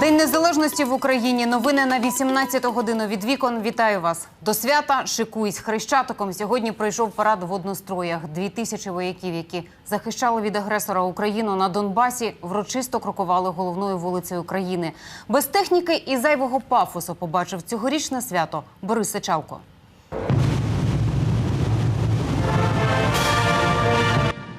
День незалежності в Україні. Новини на 18 годину від вікон. Вітаю вас. До свята шикуйсь хрещатиком. Сьогодні пройшов парад в одностроях. Дві тисячі вояків, які захищали від агресора Україну на Донбасі, врочисто крокували головною вулицею України Без техніки і зайвого пафосу побачив цьогорічне свято Борис Сичалко.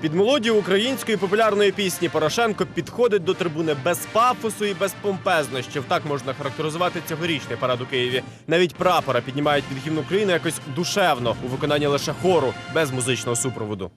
Під мелодію української популярної пісні Порошенко підходить до трибуни без пафосу і без помпезності. Так можна характеризувати цьогорічний парад у Києві. Навіть прапора піднімають під гімн України якось душевно у виконанні лише хору без музичного супроводу.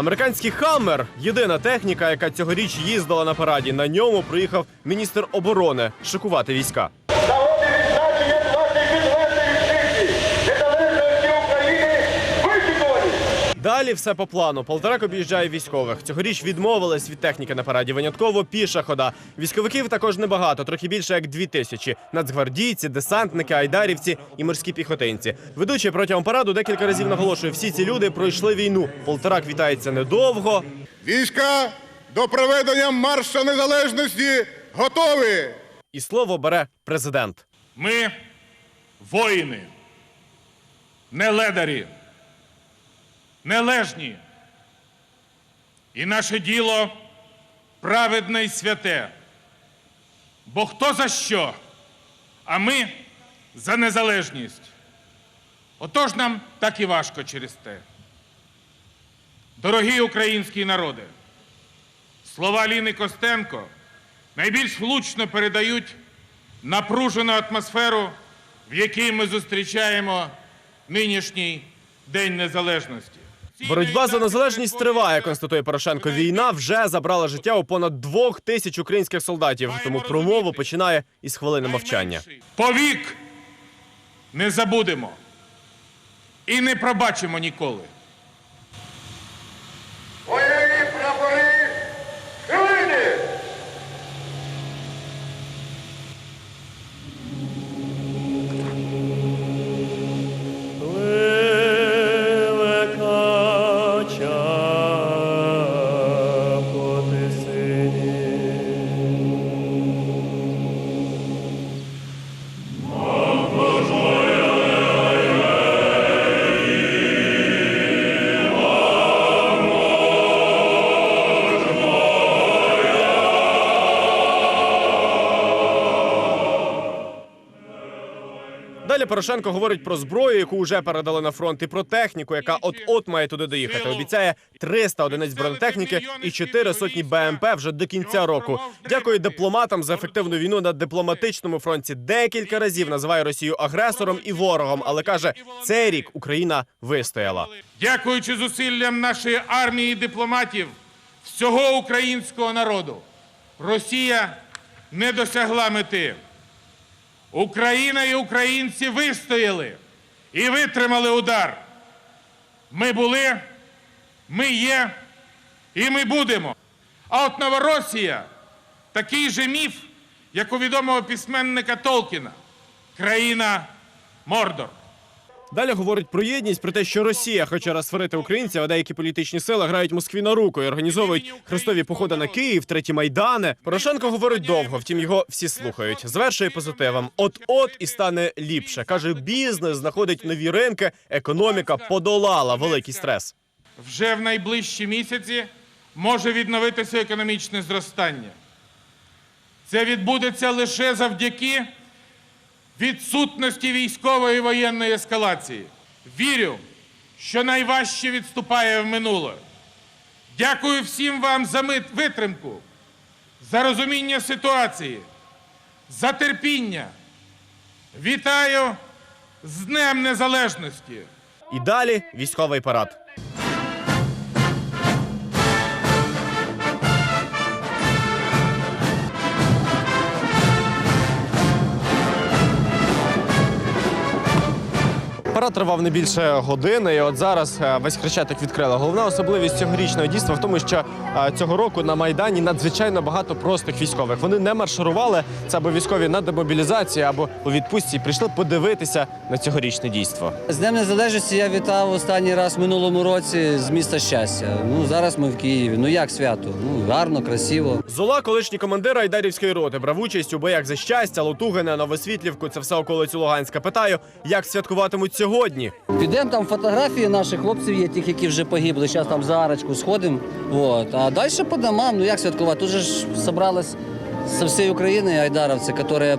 Американський Хаммер єдина техніка, яка цьогоріч їздила на параді. На ньому приїхав міністр оборони шикувати війська. Народи відзначення нашої підлеглої річниці незалежності України вичікувані! Далі все по плану. Полторак об'їжджає військових. Цьогоріч відмовились від техніки на параді. Винятково піша хода. Військовиків також небагато, трохи більше як дві тисячі. Нацгвардійці, десантники, айдарівці і морські піхотинці. Ведучий протягом параду декілька разів наголошує, всі ці люди пройшли війну. Полторак вітається недовго. Війська до проведення марша незалежності готові. І слово бере президент. Ми воїни, не ледарі, нележні. І наше діло праведне й святе. Бо хто за що, а ми за незалежність. Отож нам так і важко через те. Дорогі українські народи, слова Ліни Костенко найбільш влучно передають напружену атмосферу, в якій ми зустрічаємо нинішній День Незалежності. Боротьба за незалежність триває, констатує Порошенко. Війна вже забрала життя у понад двох тисяч українських солдатів. Тому промову починає із хвилини мовчання. Повік не забудемо і не пробачимо ніколи. Порошенко говорить про зброю, яку вже передали на фронт, і про техніку, яка от-от має туди доїхати. Обіцяє 300 одиниць бронетехніки і 4 сотні БМП вже до кінця року. Дякує дипломатам за ефективну війну на дипломатичному фронті. Декілька разів називає Росію агресором і ворогом, але каже, цей рік Україна вистояла. Дякуючи зусиллям нашої армії і дипломатів, всього українського народу, Росія не досягла мети. Україна і українці вистояли і витримали удар. Ми були, ми є і ми будемо. А от Новоросія такий же міф, як у відомого письменника Толкіна країна Мордор. Далі говорить про єдність, про те, що Росія хоче розсварити українців, а деякі політичні сили грають Москві на руку і організовують хрестові походи на Київ, треті майдани. Порошенко говорить довго, втім його всі слухають. Завершує позитивом. От от і стане ліпше. каже, бізнес знаходить нові ринки, економіка подолала великий стрес. вже в найближчі місяці може відновитися економічне зростання. Це відбудеться лише завдяки відсутності військової і воєнної ескалації. Вірю, що найважче відступає в минуле. Дякую всім вам за витримку, за розуміння ситуації, за терпіння. Вітаю з Днем Незалежності! І далі військовий парад. Парад тривав не більше години, і от зараз е, весь хрещатик відкрили. Головна особливість цьогорічного дійства в тому, що е, цього року на майдані надзвичайно багато простих військових. Вони не марширували це або військові на демобілізації, або у відпустці. і Прийшли подивитися на цьогорічне дійство. З Днем Незалежності я вітав останній раз в минулому році з міста щастя. Ну зараз ми в Києві. Ну як свято? Ну гарно, красиво. Зола, колишній командир Айдарівської роти, брав участь у боях за щастя, Лотугина, Новосвітлівку. Це все околицю Луганська. Питаю, як святкуватимуть сьогодні. Підемо там фотографії наших хлопців є, тих, які вже погибли. Зараз там за арочку сходимо. А далі по домам. Ну як святкувати? Тут же ж зібралось з всієї України айдаровці, які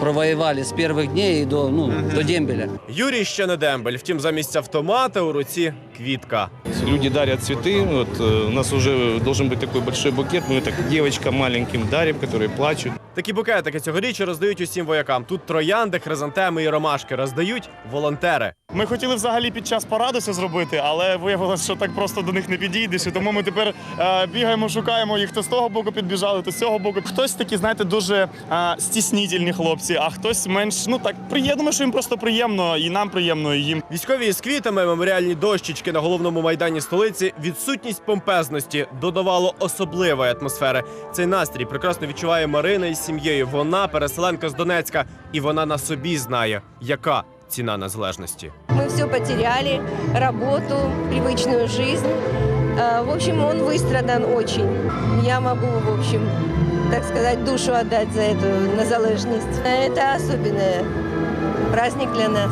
провоювали з перших днів до, ну, до дембеля. Юрій ще не дембель. Втім, замість автомата у руці квітка Люди дарят цветы. Вот, э, у нас уже должен быть такой большой букет. Мы это девочкам маленьким дарим, которые плачут. Такі букетики цьогоріч роздають усім воякам. Тут троянди, хризантеми і ромашки роздають волонтери. Ми хотіли взагалі під час параду це зробити, але виявилося, що так просто до них не підійдеш. І тому ми тепер е, бігаємо, шукаємо їх. То з того боку підбіжали, то з цього боку. Хтось такі, знаєте, дуже е, стіснітельні хлопці, а хтось менш ну так приємно, що їм просто приємно, і нам приємно, і їм. Військові з квітами, меморіальні дощечки на головному майдані столиці. Відсутність помпезності додавало особливої атмосфери. Цей настрій прекрасно відчуває Марина із сім'єю. Вона переселенка з Донецька, і вона на собі знає, яка ціна незалежності. Мы все потеряли, работу, привычную жизнь. Э, В общем, он выстрадан очень. Я могу, в общем, так сказать, душу отдать за эту незалежность. Это особенный праздник для нас.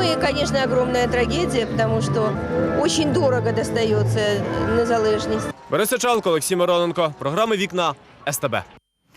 Ну и, конечно, огромная трагедия, потому что очень дорого достается незалежность. Борис Сичанко, Олексій Мироненко. Програми Вікна СТБ.